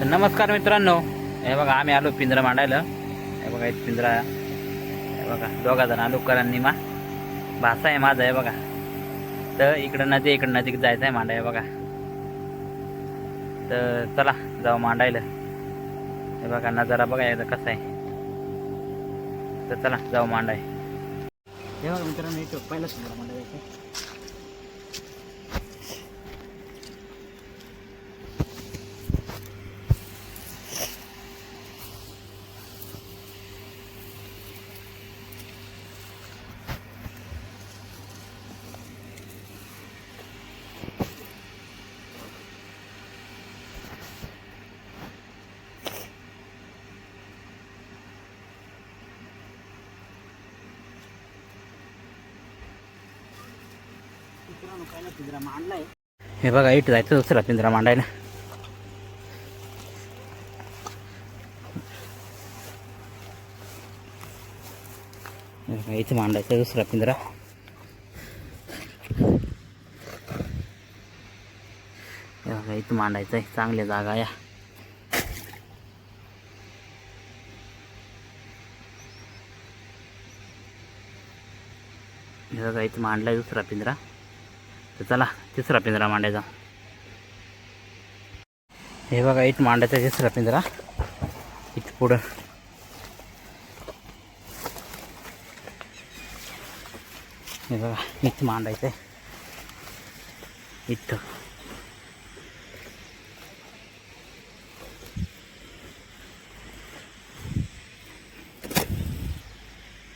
तर नमस्कार मित्रांनो. हे बघा आम्ही आलो पिंजरा मांडायला. हे बघा इथं पिंजरा. हे बघा दोघा जण आलो करांनी मा भासा आहे माझा आहे बघा. तर इकडं नदी इकडं नदीक जायचं आहे मांडाय बघा. तर चला जाऊ मांडायला. हे बघा नजारा बघा याचा कसा आहे. तर चला जाऊ मांडाय. हे बघा मित्रांनो इथं पहिला पिंजरा मांडायचं हे बघा इथं जायचं दुसरा पिंजरा मांडायला. इथे इथं मांडायचा दुसरा पिंजरा. इथं मांडायचं आहे चांगल्या जागा या. बघा इथं मांडलाय दुसरा पिंजरा. तर चला तिसरा पिंजरा मांडायचा. हे बघा इथं मांडायचा तिसरा पिंजरा. इथं पुढं. हे बघा इथं मांडायचं आहे इथं.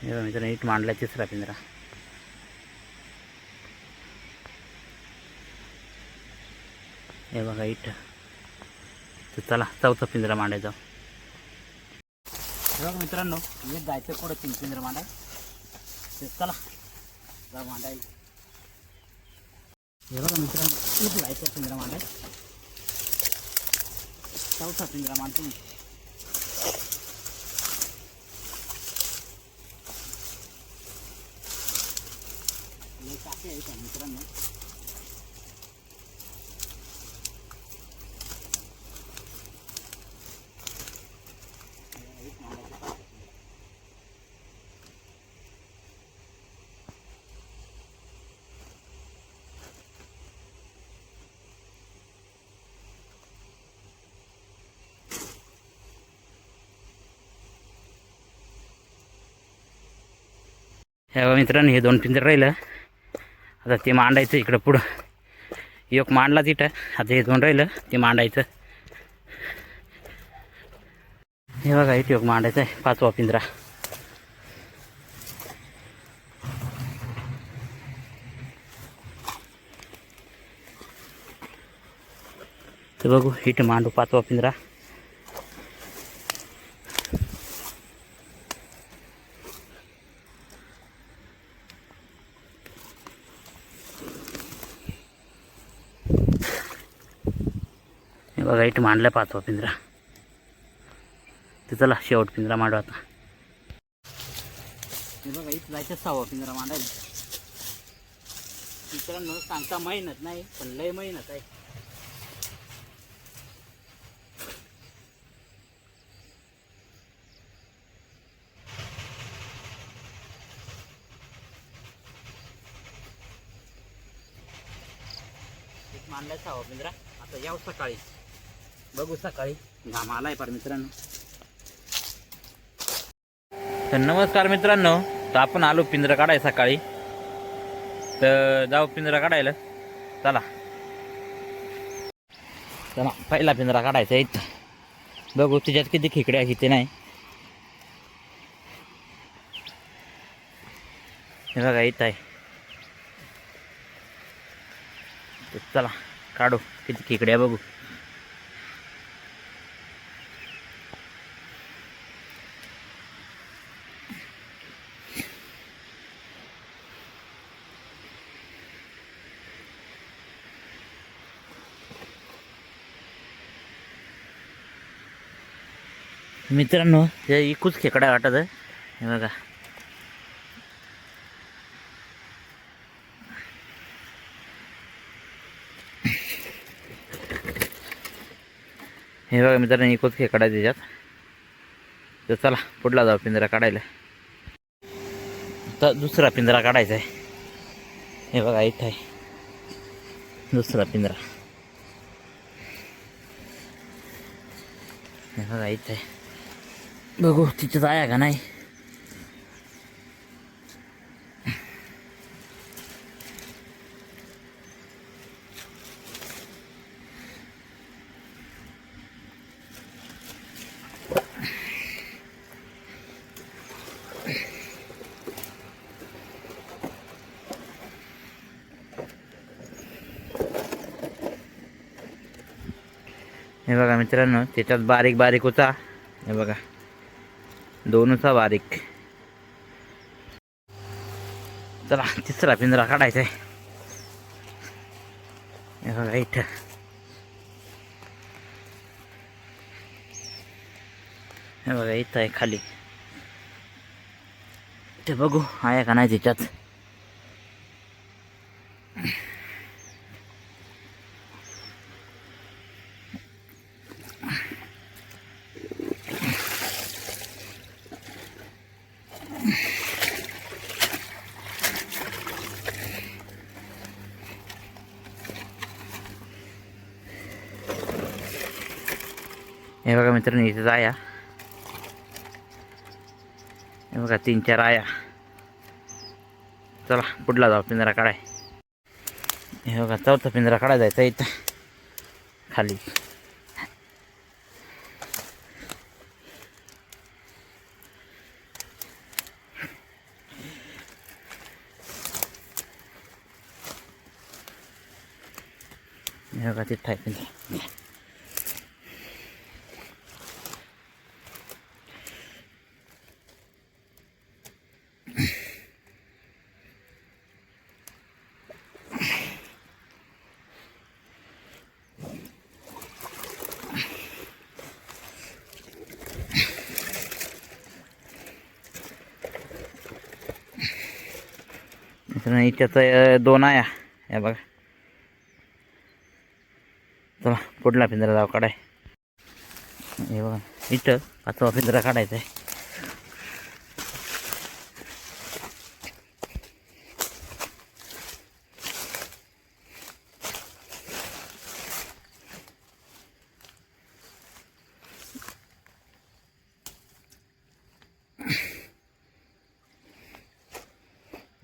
हे बघा मित्रांनो इथं मांडला तिसरा पिंजरा. हे बघा इथं. तर चला चौथा पिंजरा मांडायचा. हे बघा मित्रांनो मी जायचं पुढं तीन पिंजरा मांडाय? तर चला जा मांडाय. हे बघा मित्रांनो इथं जायचं पिंजरा मांडाय. चौथा पिंजरा मांडतो मी. मित्रांनो. हे बघा मित्रांनो हे दोन पिंजर राहिलं. आता ते मांडायचं इकडं पुढं. एक मांडला तिथं आता हे दोन राहिलं ते मांडायचं. हे बघा इथे एक मांडायचं आहे पाचवा पिंजरा. तर बघू इथे मांडू पाचवा पिंजरा. हे बघा इथं मांडला पाचवा पिंजरा. ते चला शेवट पिंजरा मांडू आता. हे बघा इथं जायचं सहावा पिंजरा मांडायला. मित्रांनो सांगता मेहनत नाही पण लय मेहनत आहे. एक मांडलाय सहावा पिंजरा. आता याव सकाळी. बघू सकाळी. घाम आलाय पर मित्रांनो. तर नमस्कार मित्रांनो तर आपण आलो पिंजरा काढाय सकाळी. तर जाऊ पिंजरा काढायला. चला. चला पहिला पिंजरा काढायचा आहे इथं. बघू त्याच्यात किती खेकड्या किती नाही. हे बघा इथं आहे. चला काढू. किती खेकड्या बघू. मित्रांनो हे इकूच खेकडा वाटत आहे. हे बघा. हे बघा मित्रांनो एकूच खेकडा आहे त्याच्यात. तर चला पुढला जाऊ पिंजरा काढायला. तर दुसरा पिंजरा काढायचा आहे. हे बघा इथं आहे. दुसरा पिंजरा. हे बघा इथं आहे. बघू तिच्यात आहे का नाही हे बघा मित्रांनो त्याच्यात बारीक बारीक होता हे बघा दोनचा बारीक. चला तिसरा पिंजरा काढायचा आहे हे बघा इथं. हे बघा इथं आहे खाली. ते बघू आहे का नाही त्याच्यात हे बघा मित्रांनो इथे आया हे बघा तीन चार आया. चला पुढला जाऊ पिंजरा काढाय. हे बघा चौथा पिंजरा काढाय जायचा इथं. खाली. हे बघा तिथं आहे पिंजरा. मित्रांनो त्याचा दोन आया हे बघा. चला पुढला पिंजरा जाऊ काढाय. हे बघा इथं पाचवा पिंजरा काढायचा आहे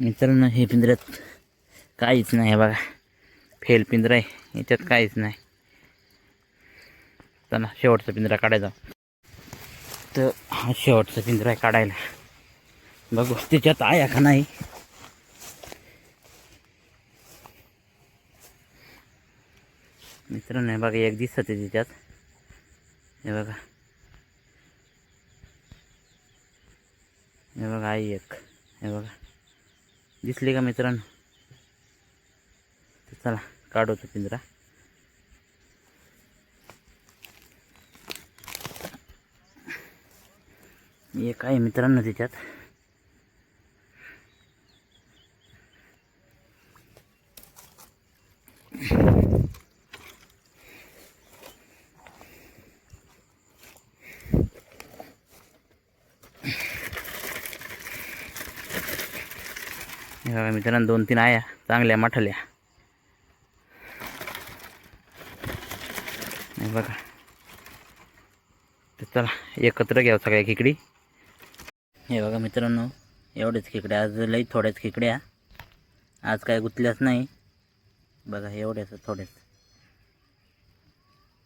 मित्रांनो हे पिंजऱ्यात काहीच नाही बघा. फेल पिंजरा आहे. याच्यात काहीच नाही. चला शेवटचा पिंजरा काढायचा. तर हा शेवटचा पिंजरा आहे काढायला. बघू त्याच्यात आहे का नाही? मित्रांनो हे बघा एक दिसत आहे त्याच्यात. हे बघा. हे बघा आई एक. हे बघा. दिसली का मित्रांनो? चला काढवतो पिंजरा. एक आहे मित्रांनो त्याच्यात मित्रांनो दोन तीन आया चांगल्या मठल्या. बघा. तर चला एकत्र घ्यावं सगळ्या खेकडी. हे बघा मित्रांनो एवढेच खेकड्या आज लई थोड्याच खेकड्या. आज काय गुंतल्याच नाही. बघा एवढ्याच थोड्याच